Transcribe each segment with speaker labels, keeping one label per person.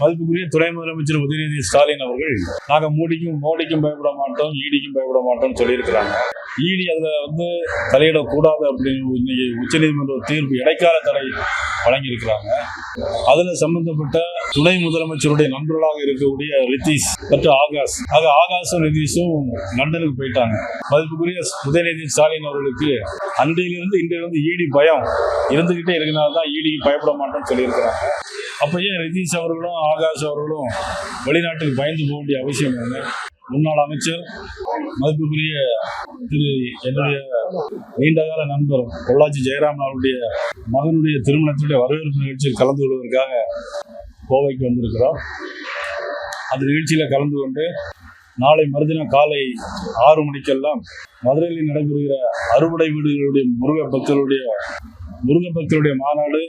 Speaker 1: மதிப்புக்குரிய துணை முதலமைச்சர் உதயநிதி ஸ்டாலின் அவர்கள் நாங்க மோடிக்கும் மோடிக்கும் பயப்பட மாட்டோம் ஈடிக்கும் பயப்பட மாட்டோம்னு சொல்லியிருக்கிறாங்க. ஈடி அதுல வந்து தலையிடக்கூடாது அப்படின்னு இன்னைக்கு உச்சநீதிமன்ற தீர்ப்பு இடைக்கால தடை வழங்கியிருக்கிறாங்க. அதுல சம்பந்தப்பட்ட துணை முதலமைச்சருடைய நண்பர்களாக இருக்கக்கூடிய ரித்தீஷ் மற்றும் ஆகாஷ். ஆக ஆகாஷும் ரித்தீஷும் லண்டனுக்கு போயிட்டாங்க. மதிப்புக்குரிய உதயநிதி ஸ்டாலின் அவர்களுக்கு அன்றையிலிருந்து இன்றையிலிருந்து ஈடி பயம் இருந்துகிட்டே இருக்கிறனால தான் ஈடிக்கு பயப்பட மாட்டோம்னு சொல்லியிருக்கிறாங்க. அப்போ ஏன் ரிதீஷ் அவர்களும் ஆகாஷ் அவர்களும் வெளிநாட்டுக்கு பயந்து போக வேண்டிய அவசியம் என்ன? முன்னாள் அமைச்சர் மதிப்புக்குரிய திரு என்னுடைய நீண்டகால நண்பர் பொள்ளாச்சி ஜெயராமன் அவருடைய மகனுடைய திருமணத்துடைய வரவேற்பு நிகழ்ச்சியில் கலந்து கொள்வதற்காக கோவைக்கு வந்திருக்கிறோம் அந்த நிகழ்ச்சியில் கலந்து கொண்டு நாளை மறுதினம் காலை ஆறு மணிக்கெல்லாம் மதுரையில் நடைபெறுகிற அறுவடை வீடுகளுடைய முருக பக்தர்களுடைய முருக பக்தருடைய மாநாடு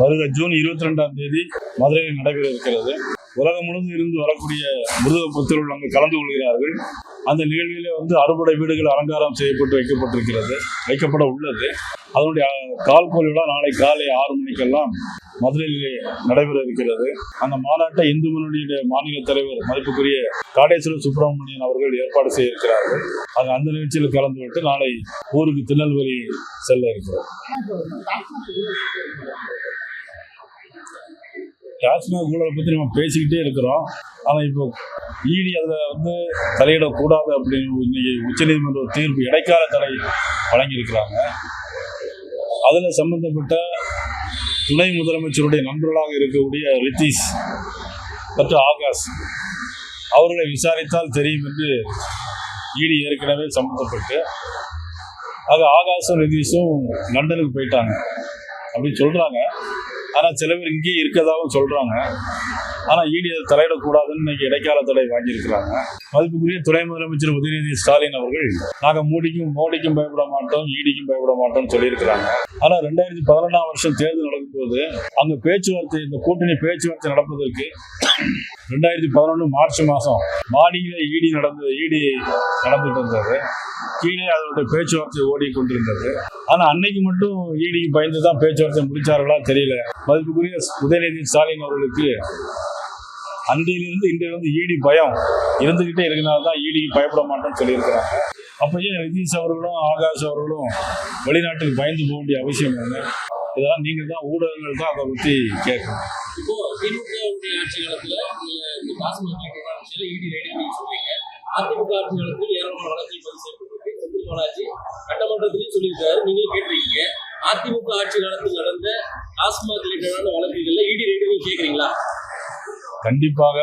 Speaker 1: வருகிற ஜூன் இருபத்தி ரெண்டாம் தேதி மதுரையில் நடைபெற இருக்கிறது. உலகம் முழுவதும் இருந்து வரக்கூடிய மிருத பக்தர்கள் அங்கு கலந்து கொள்கிறார்கள். அந்த நிகழ்விலே வந்து அறுபடை வீடுகள் அலங்காரம் செய்யப்பட்டு வைக்கப்பட்டிருக்கிறது வைக்கப்பட உள்ளது. அதனுடைய கால் விழா நாளை காலை ஆறு மணிக்கெல்லாம் மதுரையிலே நடைபெற இருக்கிறது. அந்த மாநாட்டை இந்து முன்னணியுடைய மாநில தலைவர் மதிப்புக்குரிய காடேஸ்வரர் சுப்பிரமணியன் அவர்கள் ஏற்பாடு செய்ய இருக்கிறார்கள் அது அந்த நிகழ்ச்சியில் கலந்து விட்டு நாளை ஊருக்கு திருநெல்வேலி செல்ல இருக்கிறோம். டாஸ்மாக் ஊழலை பற்றி நம்ம பேசிக்கிட்டே இருக்கிறோம். ஆனால் இப்போ ஈடி அதில் வந்து தலையிடக்கூடாது அப்படின்னு இன்னைக்கு உச்சநீதிமன்ற தீர்ப்பு இடைக்கால தடை வழங்கியிருக்கிறாங்க. அதில் சம்பந்தப்பட்ட துணை முதலமைச்சருடைய நண்பர்களாக இருக்கக்கூடிய ரித்தீஷ் மற்றும் ஆகாஷ் அவர்களை விசாரித்தால் தெரியும் என்று ஈடி ஏற்கனவே சம்மந்தப்பட்டு. ஆக ஆகாஷும் ரிதீஷும் லண்டனுக்கு போயிட்டாங்க. அப்படின்னு சொல்கிறாங்க ஆனால் சில பேர் இங்கேயும் இருக்கதாகவும் சொல்கிறாங்க ஆனால் ஈடி அதை தலையிடக்கூடாதுன்னு இன்னைக்கு இடைக்கால தடை வாங்கியிருக்கிறாங்க. மதிப்புக்குரிய துணை முதலமைச்சர் உதயநிதி ஸ்டாலின் அவர்கள் நாங்கள் மோடிக்கும் மோடிக்கும் பயப்பட மாட்டோம் ஈடிக்கும் பயப்பட மாட்டோம்னு சொல்லியிருக்கிறாங்க. ஆனால் ரெண்டாயிரத்தி பதினெண்டாம் வருஷம் தேர்தல் நடக்கும்போது அங்கே பேச்சுவார்த்தை இந்த கூட்டணி பேச்சுவார்த்தை நடப்பதற்கு ரெண்டாயிரத்தி பதினொன்று மார்ச் மாதம் மாடியில் ஈடி நடந்த ஈடி நடந்துட்டு இருந்தது. கீழே அதனுடைய பேச்சுவார்த்தை ஓடி கொண்டிருந்தது ஆனால் அன்னைக்கு மட்டும் ஈடிக்கு பயந்து தான் பேச்சுவார்த்தை முடித்தார்களா தெரியல. மதிப்புக்குரிய உதயநிதி ஸ்டாலின் அவர்களுக்கு அன்றையிலிருந்து இன்றையிலிருந்து ஈடி பயம் இருந்துக்கிட்டே இருக்கிறனால தான் ஈடிக்கு பயப்பட மாட்டோம்னு சொல்லியிருக்கிறாங்க. அப்போ ஏன் அவர்களும் ஆகாஷ் அவர்களும் வெளிநாட்டுக்கு பயந்து போக வேண்டிய அவசியம் என்ன இதெல்லாம் நீங்கள் தான் ஊடகங்கள் தான் அதை பற்றி கேட்கணும்.
Speaker 2: இப்போ திமுக உடைய ஆட்சி காலத்துல டாஸ்மாக் விஷயம் இடி ரைடு நீங்க சொல்றீங்க. அதிமுக ஆட்சி காலத்தில் ஏராளமான வழக்குகள் பதிவு செய்யப்பட்டிருக்கு. செந்தில் பாலாஜி சட்டமன்றத்திலையும் சொல்லியிருக்காரு. நீங்களும் கேட்டிருக்கீங்க. அதிமுக ஆட்சி காலத்தில் நடந்த டாஸ்மாக் ரிலேட்டடான வழக்குகள்ல இடி ரைடு நீங்க கேக்குறீங்களா
Speaker 1: கண்டிப்பாக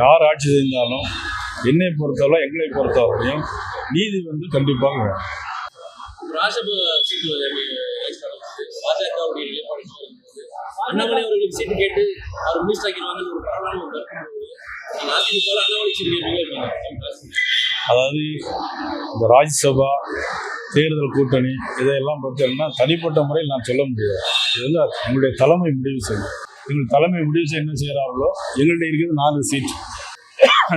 Speaker 1: யார் ஆட்சி செய்தாலும் என்னை பொறுத்தவரை எங்களை பொறுத்தவரையும் நீதி வந்து கண்டிப்பாக வேணும்.
Speaker 2: ராஜப சீட்டு நிலைப்பாடு அண்ணாமலை அவர்களுக்கு சென்று கேட்டு அவர் மினிஸ்டர் ஆக்கிடுவாங்கன்னு ஒரு பரவலான ஒரு அதிமுக அண்ணாமலை
Speaker 1: அதாவது இந்த ராஜ்யசபா தேர்தல் கூட்டணி இதையெல்லாம் பார்த்தீங்கன்னா தனிப்பட்ட முறையில் நான் சொல்ல முடியாது. இதில் எங்களுடைய தலைமை முடிவு செய்யும். எங்கள் தலைமை முடிவு செய்ய என்ன செய்கிறார்களோ எங்கள்கிட்ட இருக்கிறது நாலு சீட்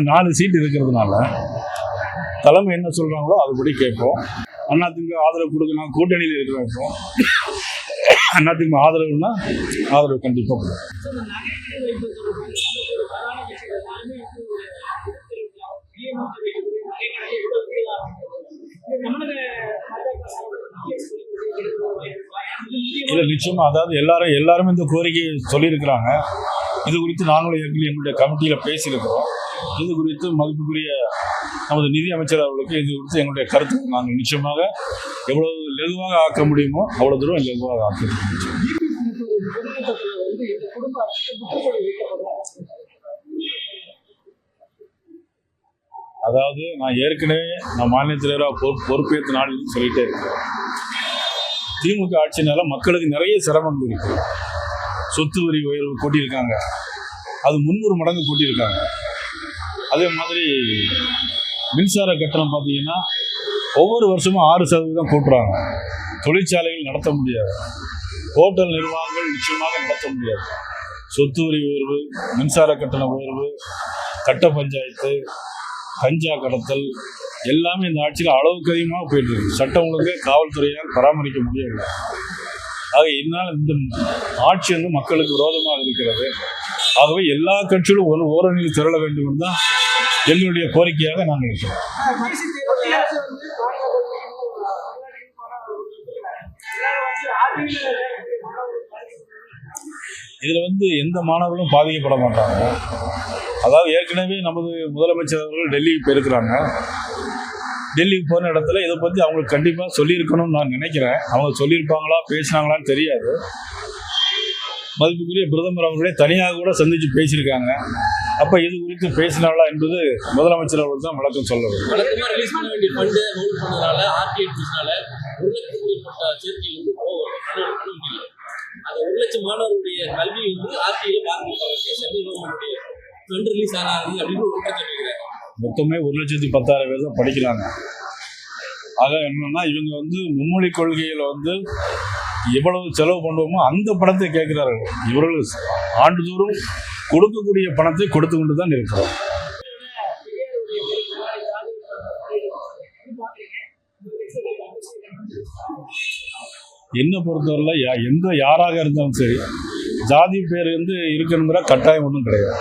Speaker 1: நாலு சீட் இருக்கிறதுனால தலைமை என்ன சொல்கிறாங்களோ அதுபடி கேட்போம். அதிமுக ஆதரவு கொடுக்கணும் கூட்டணியில் இருக்கிறப்போ இப்போ ஆதரவுன்னா ஆதரவுனா ஆதரவு கண்டிப்பாக இல்லை நிச்சயமா. அதாவது எல்லாரும் எல்லாருமே இந்த கோரிக்கையை சொல்லியிருக்கிறாங்க. இது குறித்து நாங்களும் ஏற்கனவே எங்களுடைய கமிட்டியில் பேசியிருக்கிறோம். இது குறித்து மதிப்புக்குரிய நமது நிதி அமைச்சர் அவர்களுக்கு இது குறித்து எங்களுடைய கருத்து. நாங்கள் நிச்சயமாக எவ்வளவு லெதுவாக ஆக்க முடியுமோ அவ்வளோ தூரம் லெதுவாக ஆக்க முடியும். அதாவது நான் ஏற்கனவே நான் மாநில தலைவராக பொறு பொறுப்பேற்ற நாள் சொல்லிட்டே இருக்கேன். திமுக ஆட்சினால மக்களுக்கு நிறைய சிரமங்கள் இருக்கு. சொத்து வரி உயர்வு கூட்டியிருக்காங்க. அது முந்நூறு மடங்கு கூட்டியிருக்காங்க. அதே மாதிரி மின்சார கட்டணம் பார்த்தீங்கன்னா ஒவ்வொரு வருஷமும் ஆறு சதவீதம் கூட்டுறாங்க. தொழிற்சாலைகள் நடத்த முடியாது. ஹோட்டல் நிர்வாகங்கள் நிச்சயமாக நடத்த முடியாது. சொத்து வரி உயர்வு மின்சார கட்டண உயர்வு கட்ட பஞ்சாயத்து கஞ்சா கடத்தல் எல்லாமே இந்த ஆட்சியில் அளவுக்கு அதிகமாக போயிட்டு இருக்கு. சட்டம் ஒழுங்கு காவல்துறையால் பராமரிக்க முடியவில்லை. ஆக இதனால் இந்த ஆட்சி வந்து மக்களுக்கு விரோதமாக இருக்கிறது. ஆகவே எல்லா கட்சிகளும் ஒரு ஓரணியில் திரள வேண்டும் தான் எங்களுடைய கோரிக்கையாக நாங்கள் இருக்கிறோம் இதில் வந்து எந்த மாணவர்களும் பாதிக்கப்பட மாட்டாங்க. அதாவது ஏற்கனவே நமது முதலமைச்சர் அவர்கள் டெல்லிக்கு போயிருக்கிறாங்க. டெல்லிக்கு போன இடத்துல இதை பற்றி அவங்களுக்கு கண்டிப்பாக சொல்லியிருக்கணும்னு நான் நினைக்கிறேன். அவங்க சொல்லியிருப்பாங்களா பேசினாங்களான்னு தெரியாது. மதிப்புக்குரிய பிரதமர் அவர்களே தனியாக கூட சந்தித்து பேசியிருக்காங்க. அப்போ இது குறித்து பேசினாளா என்பது முதலமைச்சர் அவர்கள் தான் விளக்கம் சொல்ல வேண்டும்.
Speaker 2: வழக்கமா ரிலீஸ் பண்ண வேண்டிய ஹோல்ட் ஆர்டிஐ ஃபீஸ்னால ஒரு மேற்பட்ட வந்து முடியல ஒரு லட்சம் மாணவருடைய கல்வி வந்து ஆர்டிஐல பாதிக்கப்பட்டு சென்ட்ரல் கவர்மெண்ட் ஃபண்ட் ரிலீஸ் ஆகாது அப்படின்னு ஒரு குற்றச்சாட்டு
Speaker 1: மொத்தமே ஒரு லட்சத்தி பத்தாயிரம் பேர் தான் படிக்கிறாங்க. ஆக என்னன்னா இவங்க வந்து மும்மொழி கொள்கையில் வந்து எவ்வளவு செலவு பண்ணுவோமோ அந்த பணத்தை கேட்கிறார்கள். இவர்கள் ஆண்டுதோறும் கொடுக்கக்கூடிய பணத்தை கொடுத்து கொண்டு தான் இருக்கிறோம். என்னை பொறுத்தவரையில் யா- எந்த யாராக இருந்தாலும் சரி ஜாதி பேர் வந்து இருக்கணுங்கிற கட்டாயம் ஒன்றும் கிடையாது.